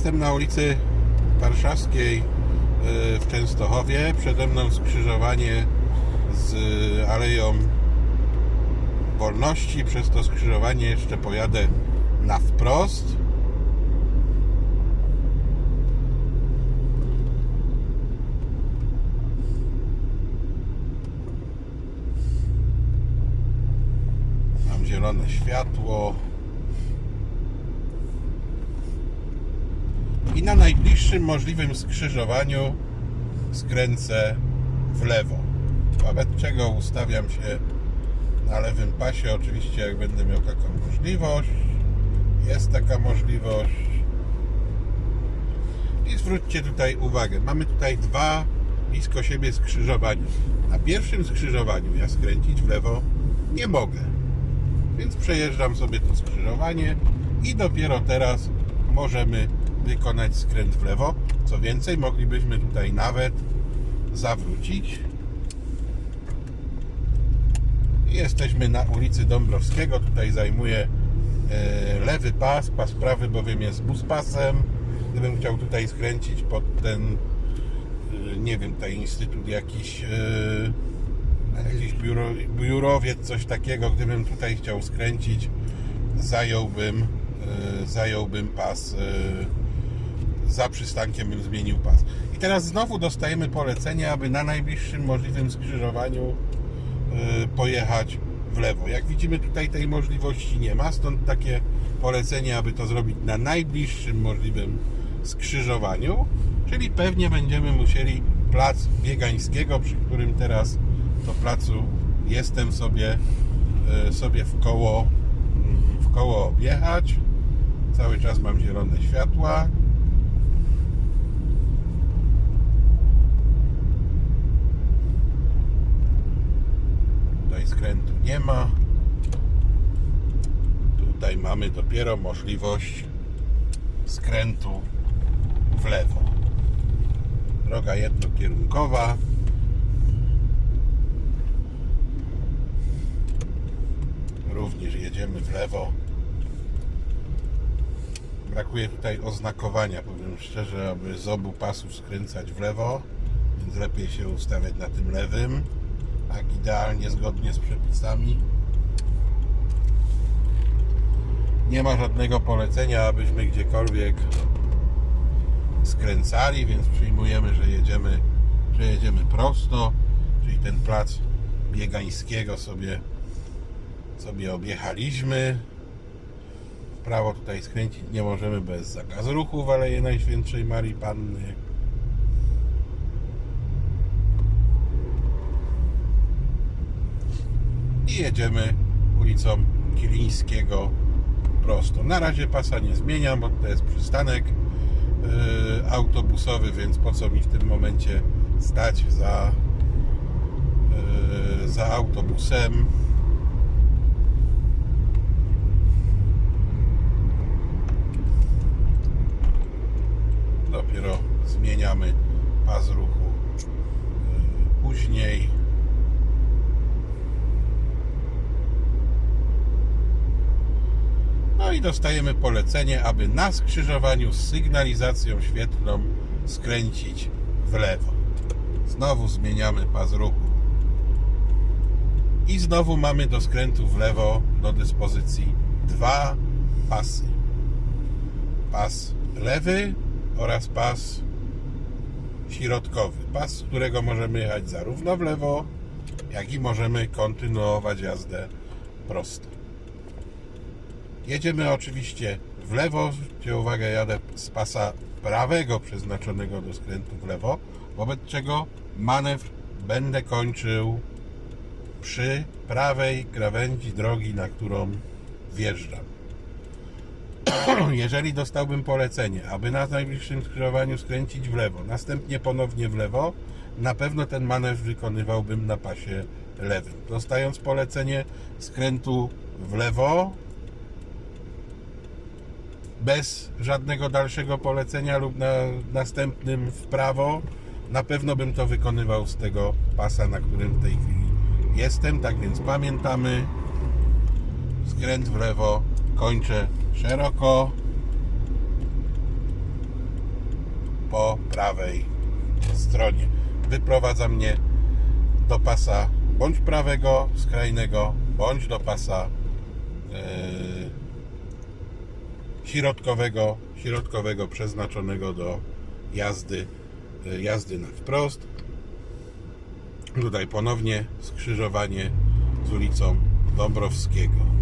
Jestem na ulicy Warszawskiej y, w Częstochowie. Przede mną skrzyżowanie z Aleją Wolności. Przez to skrzyżowanie jeszcze pojadę na wprost. Mam zielone światło. I na najbliższym możliwym skrzyżowaniu skręcę w lewo. Wobec czego ustawiam się na lewym pasie, oczywiście jak będę miał taką możliwość. Jest taka możliwość. I zwróćcie tutaj uwagę, mamy tutaj dwa blisko siebie skrzyżowania. Na pierwszym skrzyżowaniu ja skręcić w lewo nie mogę. Więc przejeżdżam sobie to skrzyżowanie i dopiero teraz możemy wykonać skręt w lewo. Co więcej, moglibyśmy tutaj nawet zawrócić. Jesteśmy na ulicy Dąbrowskiego. Tutaj zajmuje e, lewy pas, pas prawy bowiem jest buspasem. Gdybym chciał tutaj skręcić pod ten, e, nie wiem, tutaj instytut jakiś, e, jakiś biuro, biurowiec, coś takiego, gdybym tutaj chciał skręcić, zająłbym, zająłbym pas za przystankiem bym zmienił pas. I teraz znowu dostajemy polecenie, aby na najbliższym możliwym skrzyżowaniu y, pojechać w lewo. Jak widzimy tutaj tej możliwości nie ma, stąd takie polecenie, aby to zrobić na najbliższym możliwym skrzyżowaniu, czyli pewnie będziemy musieli plac Biegańskiego, przy którym teraz to placu jestem sobie, y, sobie w koło w koło objechać. Cały czas mam zielone światła. Tutaj skrętu nie ma. Tutaj mamy dopiero możliwość skrętu w lewo. Droga jednokierunkowa. Również jedziemy w lewo. Brakuje tutaj oznakowania, powiem szczerze, aby z obu pasów skręcać w lewo, więc lepiej się ustawiać na tym lewym, tak idealnie zgodnie z przepisami. Nie ma żadnego polecenia, abyśmy gdziekolwiek skręcali, więc przyjmujemy, że jedziemy, że jedziemy prosto, czyli ten plac biegańskiego sobie, sobie objechaliśmy. W prawo tutaj skręcić nie możemy bez zakazu ruchu w Aleje Najświętszej Marii Panny. Jedziemy ulicą Kilińskiego prosto. Na razie pasa nie zmieniam, bo to jest przystanek yy, autobusowy, więc po co mi w tym momencie stać za, yy, za autobusem. Dopiero zmieniamy pas ruchu yy, później. Dostajemy polecenie, aby na skrzyżowaniu z sygnalizacją świetlną skręcić w lewo. Znowu zmieniamy pas ruchu. I znowu mamy do skrętu w lewo do dyspozycji dwa pasy. Pas lewy oraz pas środkowy. Pas, z którego możemy jechać zarówno w lewo, jak i możemy kontynuować jazdę prosto. Jedziemy oczywiście w lewo. Zwróćcie uwagę, jadę z pasa prawego przeznaczonego do skrętu w lewo, wobec czego manewr będę kończył przy prawej krawędzi drogi, na którą wjeżdżam. Jeżeli dostałbym polecenie, aby na najbliższym skrzyżowaniu skręcić w lewo, następnie ponownie w lewo, na pewno ten manewr wykonywałbym na pasie lewym. Dostając polecenie skrętu w lewo, bez żadnego dalszego polecenia lub na następnym w prawo, na pewno bym to wykonywał z tego pasa, na którym w tej chwili jestem. Tak więc pamiętamy, skręt w lewo, kończę szeroko. po prawej stronie. Wyprowadza mnie do pasa bądź prawego, skrajnego, bądź do pasa yy, środkowego, środkowego przeznaczonego do jazdy, yy, jazdy na wprost. Tutaj ponownie skrzyżowanie z ulicą Dąbrowskiego.